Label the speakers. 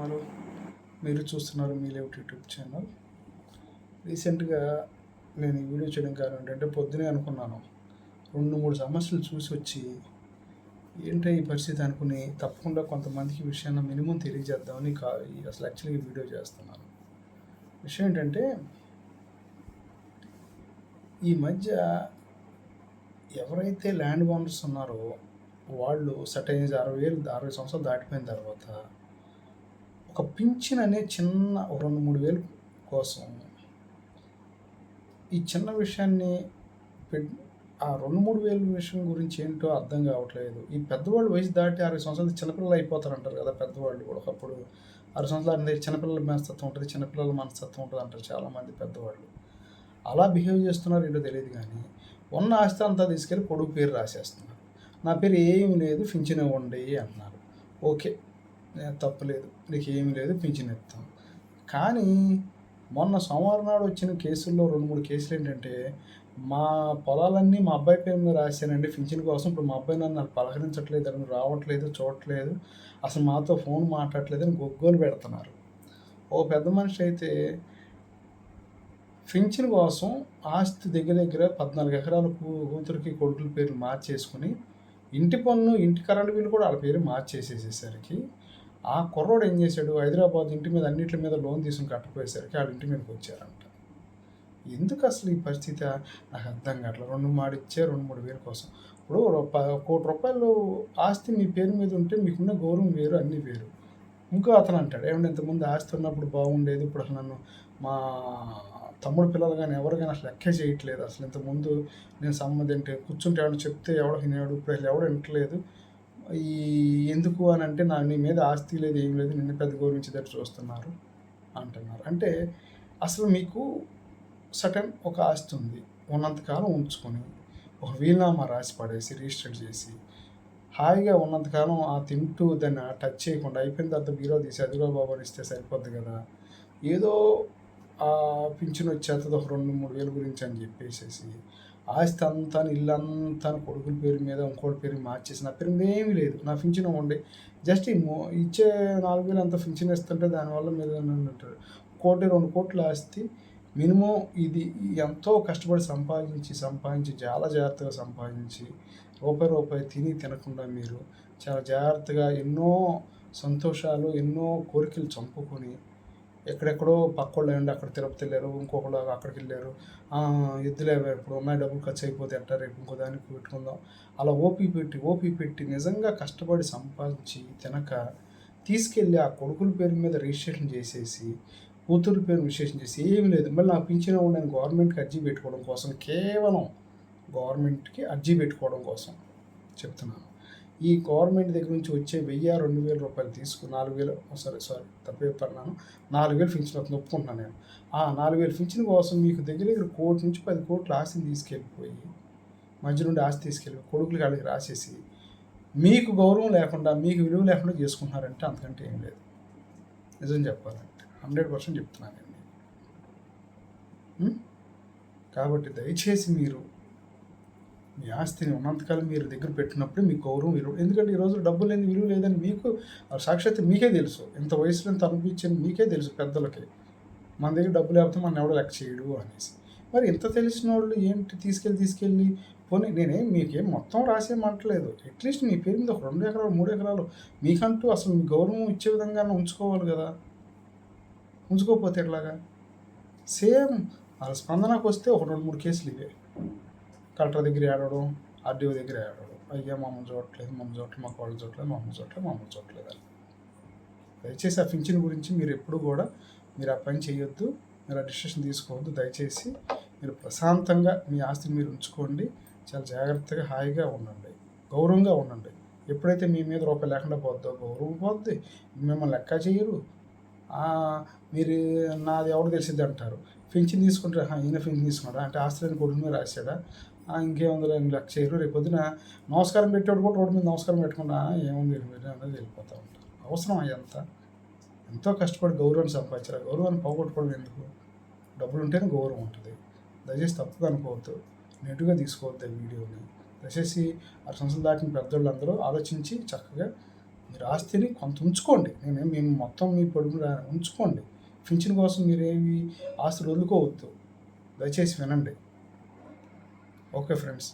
Speaker 1: Hello మీరు చూస్తున్నారు మీ లేవు యూట్యూబ్ ఛానల్. రీసెంట్గా నేను ఈ వీడియో చేయడం కారణం ఏంటంటే పొద్దునే అనుకున్నాను రెండు మూడు సమస్యలు చూసి వచ్చి ఏంటో ఈ పరిస్థితి అనుకుని తప్పకుండా కొంతమందికి విషయాన్ని మినిమం తెలియజేద్దామని కా అసలు యాక్చువల్గా ఈ వీడియో చేస్తున్నాను. విషయం ఏంటంటే ఈ మధ్య ఎవరైతే ల్యాండ్ ఓనర్స్ ఉన్నారో వాళ్ళు సటైన్ అరవై వేలు అరవై సంవత్సరాలు దాటిపోయిన తర్వాత ఒక పింఛన్ అనే చిన్న రెండు మూడు వేలు కోసం ఈ చిన్న విషయాన్ని పెట్- ఆ రెండు మూడు వేల విషయం గురించి ఏంటో అర్థం కావట్లేదు. ఈ పెద్దవాళ్ళు వయసు దాటి అరవై సంవత్సరాలు చిన్నపిల్లలు అయిపోతారు అంటారు కదా పెద్దవాళ్ళు కూడా. ఒకప్పుడు అరవై సంవత్సరాలు అనేది చిన్నపిల్లల మనస్తత్వం ఉంటుంది చిన్నపిల్లల మనస్తత్వం ఉంటుంది అంటారు చాలామంది పెద్దవాళ్ళు. అలా బిహేవ్ చేస్తున్నారు ఏంటో తెలియదు కానీ ఉన్న ఆస్తి అంతా తీసుకెళ్ళి కొడుకు పేరు రాసేస్తున్నారు. నా పేరు ఏమీ లేదు ఫించిన ఉండి అంటున్నారు ఓకే. తప్పలేదు. నీకు ఏమీ లేదు పింఛన్ ఇస్తాం కానీ మొన్న సోమవారం నాడు వచ్చిన కేసుల్లో రెండు మూడు కేసులు ఏంటంటే మా పొలాలన్నీ మా అబ్బాయి పేరు మీద రాశానండి. పింఛన్ కోసం ఇప్పుడు మా అబ్బాయి నన్ను పలకరించట్లేదు అని రావట్లేదు చూడట్లేదు. అసలు మాతో ఫోన్ మాట్లాడట్లేదు అని గొగ్గోలు పెడుతున్నారు. ఓ పెద్ద మనిషి అయితే పింఛన్ కోసం ఆస్తి దగ్గర దగ్గర పద్నాలుగు ఎకరాల కూతురికి కొడుకుల పేర్లు మార్చేసుకుని ఇంటి పన్ను ఇంటి కరెంటు బిల్లు కూడా వాళ్ళ పేరు మార్చేసేసేసరికి ఆ కుర్రోడు ఏం చేశాడు? హైదరాబాద్ ఇంటి మీద అన్నింటి మీద లోన్ తీసుకుని కట్టపోయేసరికి వాళ్ళ ఇంటి మీదకి వచ్చారంట. ఎందుకు అసలు ఈ పరిస్థితి? నాకు అర్థం కావట్లేదు రెండు మాడు ఇచ్చే రెండు మూడు వేల కోసం. ఇప్పుడు కోటి రూపాయలు ఆస్తి మీ పేరు మీద ఉంటే మీకున్న గౌరవం వేరు అన్నీ వేరు. ఇంకో అతను అంటాడు ఏమంటే ఇంతకుముందు ఆస్తి ఉన్నప్పుడు బాగుండేది ఇప్పుడు అసలు నన్ను మా తమ్ముడు పిల్లలు కానీ ఎవరు కానీ అసలు లెక్కే చేయట్లేదు. అసలు ఇంతకుముందు నేను సమ్మతి ఏంటి? కూర్చుంటే ఎవడు చెప్తే ఎవడో వినేవాడు? ఇప్పుడు అసలు ఎవడో వింటలేదు ఈ ఎందుకు అని అంటే నా నీ మీద ఆస్తి లేదు ఏం లేదు నిన్ను పెద్ద గౌరవించేటట్టు చూస్తున్నారు అంటున్నారు. అంటే అసలు మీకు సటన్ ఒక ఆస్తి ఉంది. ఉన్నంతకాలం ఉంచుకొని ఒక వీలునామా రాసి పడేసి రిజిస్టర్ చేసి హాయిగా ఉన్నంతకాలం ఆ తింటూ దాన్ని టచ్ చేయకుండా అయిపోయిన తర్వాత బీరో తీసి అదిగో బాబాని ఇస్తే సరిపోద్ది కదా. ఏదో ఆ పింఛన్ వచ్చేస్తుంది ఒక రెండు మూడు వేల గురించి అని చెప్పేసేసి ఆస్తి అంతా ఇల్లు అంతా కొడుకుల పేరు మీద ఇంకోటి పేరు మార్చేసి నా పేరు ఏమీ లేదు. నా ఫించిన ఉండే జస్ట్ ఈ మో ఇచ్చే నాలుగు వేలు అంత పింఛన్ ఇస్తుంటే దానివల్ల మీద అంటారు కోటి రెండు కోట్లు ఆస్తి మినిమం ఇది ఎంతో కష్టపడి సంపాదించి సంపాదించి చాలా జాగ్రత్తగా సంపాదించి రూపాయి రూపాయి తిని తినకుండా మీరు చాలా జాగ్రత్తగా ఎన్నో సంతోషాలు ఎన్నో కోరికలు చంపుకొని ఎక్కడెక్కడో పక్కోళ్ళు ఏంటి అక్కడ తిరుపతి వెళ్ళారు ఇంకొకళ్ళు అక్కడికి వెళ్ళారు. "ఆ, ఇప్పుడు ఉన్నాయి డబ్బులు ఖర్చు అయిపోతే అంట రేపు ఇంకో దానికి పెట్టుకుందాం. అలా ఓపీ పెట్టి ఓపీ పెట్టి నిజంగా కష్టపడి సంపాదించి తినక తీసుకెళ్ళి ఆ కొడుకుల పేరు మీద రిజిస్ట్రేషన్ చేసేసి కూతురు పేరు రిజిస్ట్రేషన్ చేసి ఏమీ లేదు. మళ్ళీ నాకు పింఛన్ నేను గవర్నమెంట్కి అర్జీ పెట్టుకోవడం కోసం కేవలం గవర్నమెంట్కి అర్జీ పెట్టుకోవడం కోసం చెప్తున్నాను. ఈ గవర్నమెంట్ దగ్గర నుంచి వచ్చే వెయ్యి రెండు వేల రూపాయలు తీసుకుని నాలుగు వేలు సారీ సారీ తప్పే పడినాను నాలుగు వేలు ఫించిన అవుతుంది ఒప్పుకుంటున్నాను నేను. ఆ నాలుగు వేలు ఫించిన కోసం మీకు దగ్గర దగ్గర కోటి నుంచి పది కోట్లు ఆస్తిని తీసుకెళ్ళిపోయి మధ్య నుండి ఆస్తి తీసుకెళ్ళి కొడుకులు వాళ్ళకి రాసేసి మీకు గౌరవం లేకుండా మీకు విలువ లేకుండా చేసుకుంటున్నారంటే అంతకంటే ఏం లేదు. నిజం చెప్పాలంటే. హండ్రెడ్ పర్సెంట్ చెప్తున్నానండి కాబట్టి దయచేసి మీరు మీ ఆస్తిని ఉన్నంతకాలం మీరు దగ్గర పెట్టినప్పుడు మీకు గౌరవం విలువ ఎందుకంటే ఈరోజు డబ్బు లేని విలువ లేదని మీకు సాక్షాత్ మీకే తెలుసు. ఇంత వయసులో ఇంత అనిపించింది మీకే తెలుసు పెద్దలకి. మన దగ్గర డబ్బు లేకపోతే మన ఎవడో లెక్క చేయడు అనేసి. మరి ఇంత తెలిసిన వాళ్ళు ఏంటి తీసుకెళ్ళి తీసుకెళ్ళి? పోనీ నేనేం మీకేం మొత్తం రాసేయమంటలేదు అట్లీస్ట్ మీ పేరు మీద ఒక రెండు ఎకరాలు మూడు ఎకరాలు మీకంటూ అసలు మీ గౌరవం ఇచ్చే విధంగా ఉంచుకోవాలి కదా. ఉంచుకోకపోతే ఎట్లాగా? సేమ్ వాళ్ళ స్పందనకు వస్తే ఒక రెండు మూడు కేసులు ఇవే. కలెక్టర్ దగ్గర ఆడడం ఆర్డీఓ దగ్గర ఆడడం అయ్యా మమ్మల్ని చూడట్లేదు మమ్మల్ని చూడట్లేదు మా వాళ్ళు చూడట్లేదు మా చూడట్లేదు మమ్మల్ని చూడట్లేదు అని. దయచేసి ఆ పింఛన్ గురించి మీరు ఎప్పుడు కూడా మీరు ఆ పని చేయొద్దు మీరు ఆ డిసిషన్ తీసుకోవద్దు. దయచేసి మీరు ప్రశాంతంగా మీ ఆస్తిని మీరు ఉంచుకోండి. చాలా జాగ్రత్తగా హాయిగా ఉండండి. గౌరవంగా ఉండండి. ఎప్పుడైతే మీ మీద రూపాయి లేకుండా పోద్దో గౌరవం పోద్ది. మిమ్మల్ని లెక్క చేయరు. మీరు నాది ఎవరు తెలిసిద్ది అంటారు. పింఛన్ తీసుకుంటారు? ఈయన పింఛన్ తీసుకున్నాడా? అంటే ఆస్తిని కొడుకు మీద రాశాడా? ఇంకేముందిలే అని లెక్క చేయరు రేపు పొద్దున నమస్కారం పెట్టేవాడు కూడా రోడ్డు మీద నమస్కారం పెట్టుకున్నా ఏముంది మీరు అనేది వెళ్ళిపోతూ ఉంటారు అవసరం అయ్యంత ఎంతో కష్టపడి గౌరవాన్ని సంపాదించారు. గౌరవాన్ని పోగొట్టుకోవడం ఎందుకు? డబ్బులు ఉంటేనే గౌరవం ఉంటుంది. దయచేసి తప్పుగా అనుకోవద్దు. నెట్టుగా తీసుకోవద్దు ఈ వీడియోని. దయచేసి ఆ సంవత్సరం దాటిన పెద్దోళ్ళందరూ ఆలోచించి చక్కగా మీరు ఆస్తిని కొంత ఉంచుకోండి. నేను మేము మొత్తం మీ పొడుపు ఉంచుకోండి. పింఛన్ కోసం మీరేమి ఆస్తులు వదులుకోవద్దు. దయచేసి వినండి. Okay friends